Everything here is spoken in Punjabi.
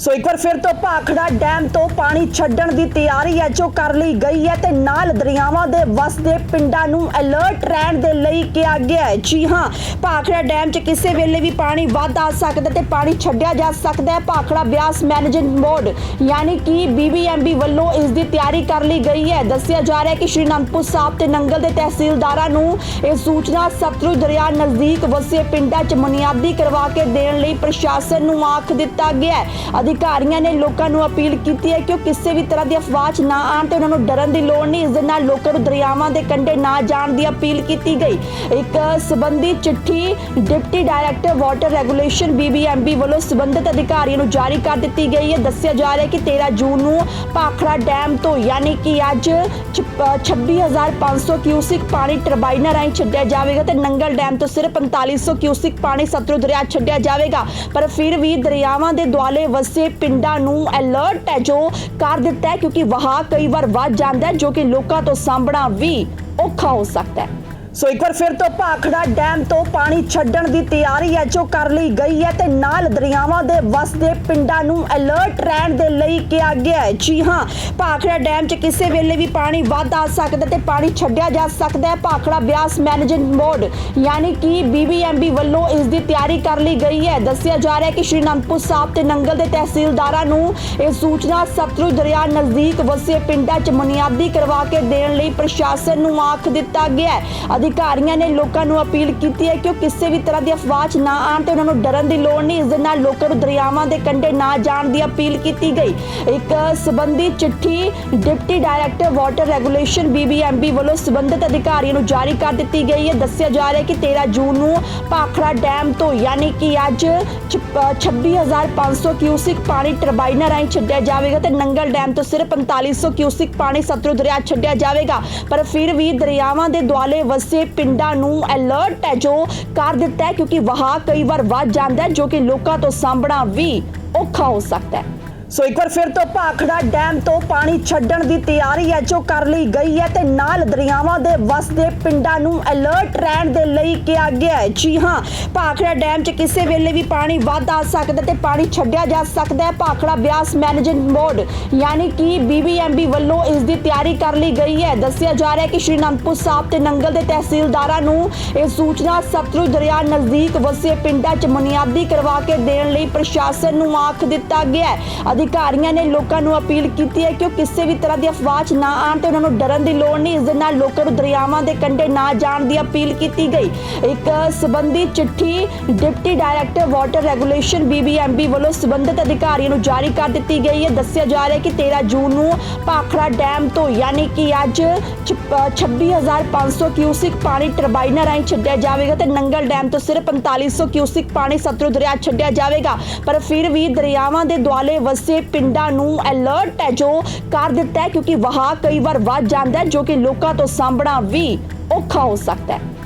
ਸੋ ਇੱਕ ਵਾਰ ਫਿਰ ਤੋਂ ਭਾਖੜਾ ਡੈਮ ਤੋਂ ਪਾਣੀ ਛੱਡਣ ਦੀ ਤਿਆਰੀ ਹੈ ਜੋ ਕਰ ਲਈ ਗਈ ਹੈ ਤੇ ਨਾਲ ਦਰਿਆਵਾਂ ਦੇ ਵਸਦੇ ਪਿੰਡਾਂ ਨੂੰ ਅਲਰਟ ਰਹਿਣ ਦੇ ਲਈ ਕਿਹਾ ਗਿਆ ਹੈ। ਜੀ ਹਾਂ, ਭਾਖੜਾ ਡੈਮ 'ਚ ਕਿਸੇ ਵੇਲੇ ਵੀ ਪਾਣੀ ਵੱਧ ਆ ਸਕਦਾ ਤੇ ਪਾਣੀ ਛੱਡਿਆ ਜਾ ਸਕਦਾ ਹੈ। ਭਾਖੜਾ ਬਿਆਸ ਮੈਨੇਜਿੰਗ ਬੋਰਡ, ਯਾਨੀ ਕਿ ਬੀਬੀਐਮਬੀ ਵੱਲੋਂ ਇਸ ਦੀ ਤਿਆਰੀ ਕਰ ਲਈ ਗਈ ਹੈ। ਦੱਸਿਆ ਜਾ ਰਿਹਾ ਹੈ ਕਿ ਸ਼੍ਰੀ ਅਨੰਦਪੁਰ ਸਾਹਿਬ ਤੇ ਨੰਗਲ ਦੇ ਤਹਿਸੀਲਦਾਰਾਂ ਨੂੰ ਇਹ ਸੂਚਨਾ ਸਤਲੁਜ ਦਰਿਆ ਨਜ਼ਦੀਕ ਵਸੇ ਪਿੰਡਾਂ 'ਚ ਬੁਨਿਆਦੀ ਕਰਵਾ ਕੇ ਦੇਣ ਲਈ ਪ੍ਰਸ਼ਾਸਨ ਨੂੰ ਆਖ ਦਿੱਤਾ ਗਿਆ ਹੈ। ਅਧਿਕਾਰੀਆਂ ਨੇ ਲੋਕਾਂ ਨੂੰ ਅਪੀਲ ਕੀਤੀ ਹੈ ਕਿ ਉਹ ਕਿਸੇ ਵੀ ਤਰ੍ਹਾਂ ਦੀ ਅਫਵਾਹ 'ਚ ਨਾ ਆਣ ਤੇ ਉਹਨਾਂ ਨੂੰ ਡਰਨ ਦੀ ਲੋੜ ਨਹੀਂ। ਇਸ ਦੇ ਨਾਲ ਲੋਕਾਂ ਨੂੰ ਦਰਿਆਵਾਂ ਦੇ ਕੰਢੇ ਨਾ ਜਾਣ ਦੀ ਅਪੀਲ ਕੀਤੀ ਗਈ। ਇੱਕ ਸਬੰਧੀ ਚਿੱਠੀ deputy director water regulation BBMB ਵੱਲੋਂ ਸਬੰਧਤ ਅਧਿਕਾਰੀਆਂ ਨੂੰ ਜਾਰੀ ਕਰ ਦਿੱਤੀ ਗਈ ਹੈ। ਦੱਸਿਆ ਜਾ ਰਿਹਾ ਹੈ ਕਿ 13 ਜੂਨ ਨੂੰ ਭਾਖੜਾ ਡੈਮ ਤੋਂ ਯਾਨੀ ਕਿ ਅੱਜ ਛ- ਅ, 26500 ਕਿਊਸਿਕ ਪਾਣੀ ਟਰਬਾਈਨਾਂ ਰਾਹੀਂ ਛੱਡਿਆ ਜਾਵੇਗਾ ਤੇ ਨੰਗਲ ਡੈਮ ਤੋਂ ਸਿਰਫ 4500 ਕਿਊਸਿਕ ਪਾਣੀ ਸਤਲੁਜ ਦਰਿਆ ਛੱਡਿਆ ਜਾਵੇਗਾ। ਪਰ ਫਿਰ ਵੀ ਦਰਿਆਵਾਂ ਦੇ ਦੁਆਲੇ ਵਸੇ ਪਿੰਡਾਂ ਨੂੰ ਅਲਰਟ ਹੈ, ਜੋ ਕਰ ਦਿੱਤਾ ਹੈ, ਕਿਉਂਕਿ ਵਹਾਅ ਕਈ ਵਾਰ ਵੱਧ ਜਾਂਦਾ ਹੈ, ਜੋ ਕਿ ਲੋਕਾਂ ਤੋਂ ਸਾਂਭਣਾ ਵੀ ਔਖਾ ਹੋ ਸਕਦਾ ਹੈ। ਸੋ ਇੱਕ ਵਾਰ ਫਿਰ ਤੋਂ ਭਾਖੜਾ ਡੈਮ ਤੋਂ ਪਾਣੀ ਛੱਡਣ ਦੀ ਤਿਆਰੀ ਹੈ ਜੋ ਕਰ ਲਈ ਗਈ ਹੈ ਤੇ ਨਾਲ ਦਰਿਆਵਾਂ ਦੇ ਵਸਦੇ ਪਿੰਡਾਂ ਨੂੰ ਅਲਰਟ ਰਹਿਣ ਦੇ ਲਈ ਕਿਹਾ ਗਿਆ ਹੈ ਜੀ ਹਾਂ, ਭਾਖੜਾ ਡੈਮ 'ਚ ਕਿਸੇ ਵੇਲੇ ਵੀ ਪਾਣੀ ਵੱਧ ਆ ਸਕਦਾ ਤੇ ਪਾਣੀ ਛੱਡਿਆ ਜਾ ਸਕਦਾ ਹੈ ਭਾਖੜਾ ਬਿਆਸ ਮੈਨੇਜਮੈਂਟ ਬੋਰਡ, ਯਾਨੀ ਕਿ ਬੀਬੀਐਮਬੀ ਵੱਲੋਂ ਇਸ ਦੀ ਤਿਆਰੀ ਕਰ ਲਈ ਗਈ ਹੈ ਦੱਸਿਆ ਜਾ ਰਿਹਾ ਹੈ ਕਿ ਸ਼੍ਰੀ ਅਨੰਦਪੁਰ ਸਾਹਿਬ ਤੇ ਨੰਗਲ ਦੇ ਤਹਿਸੀਲਦਾਰਾਂ ਨੂੰ ਇਹ ਸੂਚਨਾ ਸਤਲੁਜ ਦਰਿਆ ਨਜ਼ਦੀਕ ਵਸੇ ਪਿੰਡਾਂ 'ਚ ਬੁਨਿਆਦੀ ਕਰਵਾ ਕੇ ਦੇਣ ਲਈ ਪ੍ਰਸ਼ਾਸਨ ਨੂੰ ਆਖ ਦਿੱਤਾ ਗਿਆ ਹੈ ਅਧਿਕਾਰੀਆਂ ਨੇ ਲੋਕਾਂ ਨੂੰ ਅਪੀਲ ਕੀਤੀ ਹੈ ਕਿ ਉਹ ਕਿਸੇ ਵੀ ਤਰ੍ਹਾਂ ਦੀ ਅਫਵਾਹ 'ਚ ਨਾ ਆਣ ਤੇ ਉਹਨਾਂ ਨੂੰ ਡਰਨ ਦੀ ਲੋੜ ਨਹੀਂ। ਇਸ ਦੇ ਨਾਲ ਲੋਕਾਂ ਨੂੰ ਦਰਿਆਵਾਂ ਦੇ ਕੰਢੇ ਨਾ ਜਾਣ ਦੀ ਅਪੀਲ ਕੀਤੀ ਗਈ। ਇੱਕ ਸਬੰਧੀ ਚਿੱਠੀ deputy director water regulation BBMB ਵੱਲੋਂ ਸਬੰਧਤ ਅਧਿਕਾਰੀਆਂ ਨੂੰ ਜਾਰੀ ਕਰ ਦਿੱਤੀ ਗਈ ਹੈ। ਦੱਸਿਆ ਜਾ ਰਿਹਾ ਹੈ ਕਿ 13 ਜੂਨ ਨੂੰ ਭਾਖੜਾ ਡੈਮ ਤੋਂ ਯਾਨੀ ਕਿ ਅੱਜ ਛ- ਅ, 26500 ਕਿਊਸਿਕ ਪਾਣੀ ਟਰਬਾਈਨਾਂ ਰਾਹੀਂ ਛੱਡਿਆ ਜਾਵੇਗਾ ਤੇ ਨੰਗਲ ਡੈਮ ਤੋਂ ਸਿਰਫ 4500 ਕਿਊਸਿਕ ਪਾਣੀ ਸਤਲੁਜ ਦਰਿਆ ਛੱਡਿਆ ਜਾਵੇਗਾ। ਪਰ ਫਿਰ ਵੀ ਦਰਿਆਵਾਂ ਦੇ ਦੁਆਲੇ ਵਸੇ ਪਿੰਡਾਂ ਨੂੰ ਅਲਰਟ ਹੈ ਜੋ ਕਰ ਦਿੱਤਾ ਹੈ, ਕਿਉਂਕਿ ਵਹਾ ਕਈ ਵਾਰ ਵੱਧ ਜਾਂਦਾ ਹੈ, ਜੋ ਕਿ ਲੋਕਾਂ ਤੋਂ ਸਾਂਭਣਾ ਵੀ ਔਖਾ ਹੋ ਸਕਦਾ ਹੈ। ਸੋ ਇੱਕ ਵਾਰ ਫਿਰ ਤੋਂ ਭਾਖੜਾ ਡੈਮ ਤੋਂ ਪਾਣੀ ਛੱਡਣ ਦੀ ਤਿਆਰੀ ਹੈ, ਜੋ ਕਰ ਲਈ ਗਈ ਹੈ ਤੇ ਨਾਲ ਦਰਿਆਵਾਂ ਦੇ ਵਸਦੇ ਪਿੰਡਾਂ ਨੂੰ ਅਲਰਟ ਰਹਿਣ ਦੇ ਲਈ ਕਿਹਾ ਗਿਆ ਹੈ। ਜੀ ਹਾਂ, ਭਾਖੜਾ ਡੈਮ 'ਚ ਕਿਸੇ ਵੇਲੇ ਵੀ ਪਾਣੀ ਵੱਧ ਆ ਸਕਦਾ ਤੇ ਪਾਣੀ ਛੱਡਿਆ ਜਾ ਸਕਦਾ ਹੈ। ਭਾਖੜਾ ਬਿਆਸ ਮੈਨੇਜਿੰਗ ਬੋਰਡ, ਯਾਨੀ ਕਿ ਬੀਬੀਐਮਬੀ ਵੱਲੋਂ ਇਸ ਦੀ ਤਿਆਰੀ ਕਰ ਲਈ ਗਈ ਹੈ। ਦੱਸਿਆ ਜਾ ਰਿਹਾ ਹੈ ਕਿ ਸ਼੍ਰੀ ਅਨੰਦਪੁਰ ਸਾਹਿਬ ਤੇ ਨੰਗਲ ਦੇ ਤਹਿਸੀਲਦਾਰਾਂ ਨੂੰ ਇਹ ਸੂਚਨਾ ਸਤਲੁਜ ਦਰਿਆ ਨਜ਼ਦੀਕ ਵਸੇ ਪਿੰਡਾਂ 'ਚ ਬੁਨਿਆਦੀ ਕਰਵਾ ਕੇ ਦੇਣ ਲਈ ਪ੍ਰਸ਼ਾਸਨ ਨੂੰ ਆਖ ਦਿੱਤਾ ਗਿਆ ਹੈ। ਅਧਿਕਾਰੀਆਂ ਨੇ ਲੋਕਾਂ ਨੂੰ ਅਪੀਲ ਕੀਤੀ ਹੈ ਕਿ ਉਹ ਕਿਸੇ ਵੀ ਤਰ੍ਹਾਂ ਦੀ ਅਫਵਾਹ 'ਚ ਨਾ ਆਣ ਤੇ ਉਹਨਾਂ ਨੂੰ ਡਰਨ ਦੀ ਲੋੜ ਨਹੀਂ। ਇਸ ਦੇ ਨਾਲ ਲੋਕਾਂ ਨੂੰ ਦਰਿਆਵਾਂ ਦੇ ਕੰਢੇ ਨਾ ਜਾਣ ਦੀ ਅਪੀਲ ਕੀਤੀ ਗਈ। ਇੱਕ ਸਬੰਧੀ ਚਿੱਠੀ deputy director water regulation BBMB ਵੱਲੋਂ ਸਬੰਧਤ ਅਧਿਕਾਰੀਆਂ ਨੂੰ ਜਾਰੀ ਕਰ ਦਿੱਤੀ ਗਈ ਹੈ। ਦੱਸਿਆ ਜਾ ਰਿਹਾ ਕਿ 13 ਜੂਨ ਨੂੰ ਭਾਖੜਾ ਡੈਮ ਤੋਂ ਯਾਨੀ ਕਿ ਅੱਜ ਛ- ਅ, 26500 ਕਿਊਸਿਕ ਪਾਣੀ ਟਰਬਾਈਨਾਂ ਰਾਹੀਂ ਛੱਡਿਆ ਜਾਵੇਗਾ ਤੇ ਨੰਗਲ ਡੈਮ ਤੋਂ ਸਿਰਫ 4500 ਕਿਊਸਿਕ ਪਾਣੀ ਸਤਲੁਜ ਦਰਿਆ ਛੱਡਿਆ ਜਾਵੇਗਾ। ਪਰ ਫਿਰ ਵੀ ਦਰਿਆਵਾਂ ਦੇ ਦੁਆਲੇ ਵਸ ਪਿੰਡਾਂ ਨੂੰ ਅਲਰਟ ਹੈ ਜੋ ਕਰ ਦਿੱਤਾ ਹੈ, ਕਿਉਂਕਿ ਵਹਾ ਕਈ ਵਾਰ ਵੱਧ ਜਾਂਦਾ ਹੈ, ਜੋ ਕਿ ਲੋਕਾਂ ਤੋਂ ਸਾਂਭਣਾ ਵੀ ਔਖਾ ਹੋ ਸਕਦਾ ਹੈ।